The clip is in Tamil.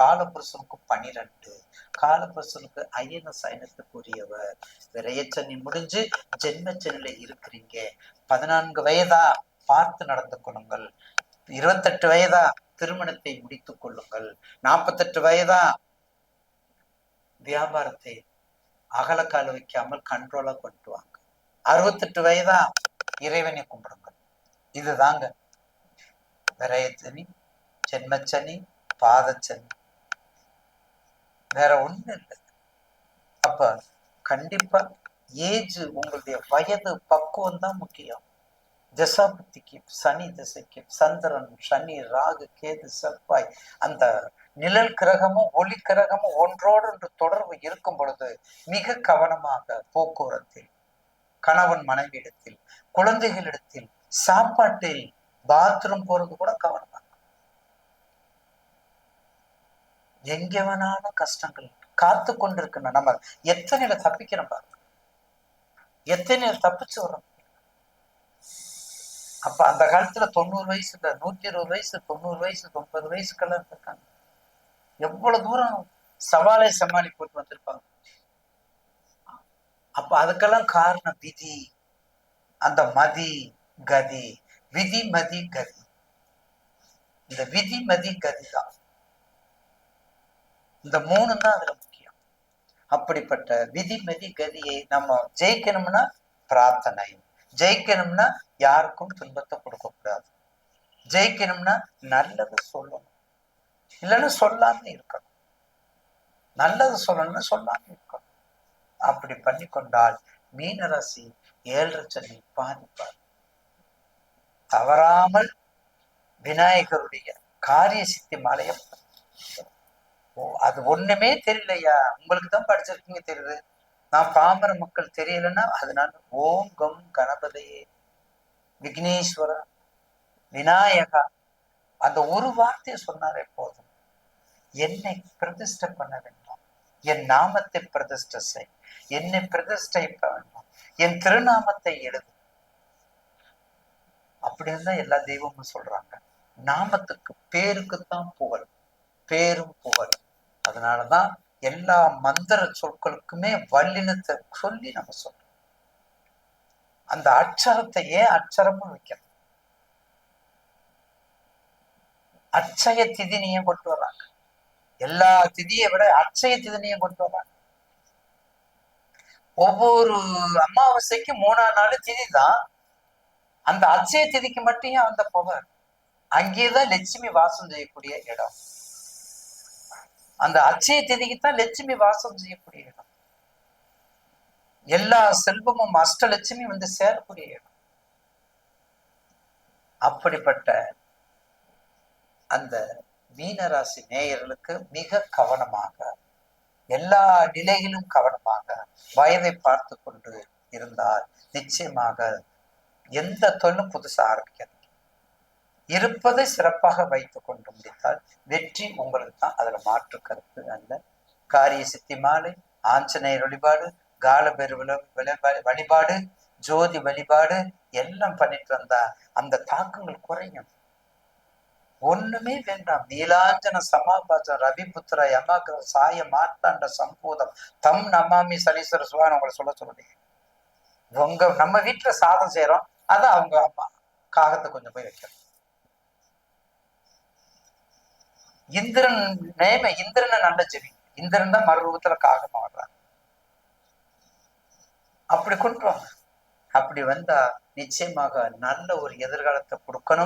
காலபுருஷனுக்கு பனிரெண்டு காலபுருஷனுக்கு அயன சயனத்துக்குரியவர் விரையச்சனி முடிஞ்சு ஜென்மச்சனில இருக்கிறீங்க. பதினான்கு வயதா பார்த்து நடந்து கொள்ளுங்கள். இருபத்தெட்டு வயதா திருமணத்தை முடித்துக் கொள்ளுங்கள். நாற்பத்தெட்டு வயதா வியாபாரத்தை அகலக்கால வைக்காமல் கண்ட்ரோலா கொண்டு வாங்க. அறுபத்தெட்டு வயதா இறைவனை கும்பிடுங்கள். இதுதாங்க. விரயச்சனி ஜென்மச்சனி பாதச்சனி. வேற ஒண்ணு இல்லை. அப்ப கண்டிப்பா ஏஜ் உங்களுடைய வயது பக்குவம் தான் முக்கியம். தசாபுத்திக்கு சனி திசைக்கு சந்திரன் சனி ராகு கேது செவ்வாய் அந்த நிழல் கிரகமும் ஒளி கிரகமும் ஒன்றோடு என்று தொடர்பு இருக்கும் பொழுது மிக கவனமாக போக்குவரத்தில் கணவன் மனைவியிடத்தில் குழந்தைகளிடத்தில் சாப்பாட்டில் பாத்ரூம் போறது கூட கவனம் எங்க வேணாலும் கஷ்டங்கள் காத்து கொண்டிருக்கணும் நம்ம எத்தனையில தப்பிக்கிறோம் பாருங்க எத்தனையில தப்பிச்சு வரோம் அப்ப அந்த காலத்துல தொண்ணூறு வயசுல நூத்தி இருபது வயசு தொண்ணூறு வயசு தொண்ணூறு வயசுக்கெல்லாம் இருக்காங்க எவ்வளவு தூரம் சவாலை சமாளி போட்டு வந்திருப்பாங்க. அப்ப அதுக்கெல்லாம் காரணம் விதி. அந்த மதி கதி. விதி மதி கதி. இந்த விதி மதி கதி தான். இந்த மூணு தான் அதுல முக்கியம். அப்படிப்பட்ட விதி மிதி கதியை நம்ம ஜெயிக்கணும்னா பிரார்த்தனை. ஜெயிக்கணும்னா யாருக்கும் துன்பத்தை கொடுக்க கூடாது ஜெயிக்கணும்னா நல்லது சொல்லணும். இல்லைன்னு சொல்லாம இருக்கணும். நல்லது சொல்லணும்னு சொல்லாம இருக்கணும். அப்படி பண்ணி கொண்டால் மீனராசி ஏழரை சனி பாதிப்பார். தவறாமல் விநாயகருடைய காரிய சித்தி மலையை அது ஒண்ணுமே தெரியலையா? உங்களுக்கு தான் படிச்சிருக்கீங்க தெரியுது. நான் பாமர மக்கள் தெரியலன்னா அதனால ஓம் கம் கணபதியே. விக்னேஸ்வரா விநாயகா. அந்த ஒரு வார்த்தையை சொன்னாரே போதும். என்னை பிரதிஷ்டை பண்ண வேண்டாம். என் நாமத்தை பிரதிஷ்டை செய். என்னை பிரதிஷ்டை வேண்டாம். என் திருநாமத்தை எழுது. அப்படின்னு தான் எல்லா தெய்வமும் சொல்றாங்க. நாமத்துக்கு பேருக்குத்தான் புகழ். பேரும் புகழ் அதனாலதான் எல்லா மந்திர சொற்களுக்குமே வல்லினத்தை சொல்லி நம்ம சொல்றோம் அந்த அச்சரத்தையே அச்சரமும் வைக்கணும். அச்சய திதினியும் கொண்டு வர்றாங்க. எல்லா திதியை விட அச்சய திதினியும் கொண்டு வர்றாங்க. ஒவ்வொரு அமாவாசைக்கும் மூணாம் நாள் திதி தான் அந்த அச்சய திதிக்கு மட்டும் அந்த பவர் அங்கேதான் லட்சுமி வாசம் செய்யக்கூடிய இடம். அந்த அச்சய திதிக்குத்தான் லட்சுமி வாசம் செய்யக்கூடிய இடம். எல்லா செல்வமும் அஷ்டலட்சுமி வந்து சேரக்கூடிய இடம். அப்படிப்பட்ட அந்த மீனராசி நேயர்களுக்கு மிக கவனமாக எல்லா நிலையிலும் கவனமாக வயதை பார்த்து கொண்டு இருந்தால் நிச்சயமாக எந்த தொழிலும் புதுசா ஆரம்பிக்கிறது இருப்பதை சிறப்பாக வைத்துக் கொண்டு முடித்தால் வெற்றி உங்களுக்கு தான். அதுல மாற்று கருத்து அல்ல. காரிய சித்தி மாலை ஆஞ்சநேயர் வழிபாடு காலபெரு வழிபாடு ஜோதி வழிபாடு எல்லாம் பண்ணிட்டு வந்தா அந்த தாக்கங்கள் குறையும். ஒண்ணுமே வேண்டாம். நீலாஞ்சன சமாபாசம் ரவிபுத்திர யமகிர சாய மாத்தாண்ட சம்பூதம் தம் நமாமி சனீஸ்வர சுவான் உங்களை சொல்ல சொல்லுங்க. உங்க நம்ம வீட்டுல சாதம் செய்யறோம் அதை அவங்க அம்மா காகத்தை கொஞ்சம் போய் வைக்கிறோம் இந்திரன் நேம இந்திரனை நல்ல ஜெபி இந்திரன் தான் மறுரூபத்துல காகமா வர்றாங்க அப்படி கொண்டு வாங்க. அப்படி வந்தா நிச்சயமாக நல்ல ஒரு எதிர்காலத்தை கொடுக்கணும்.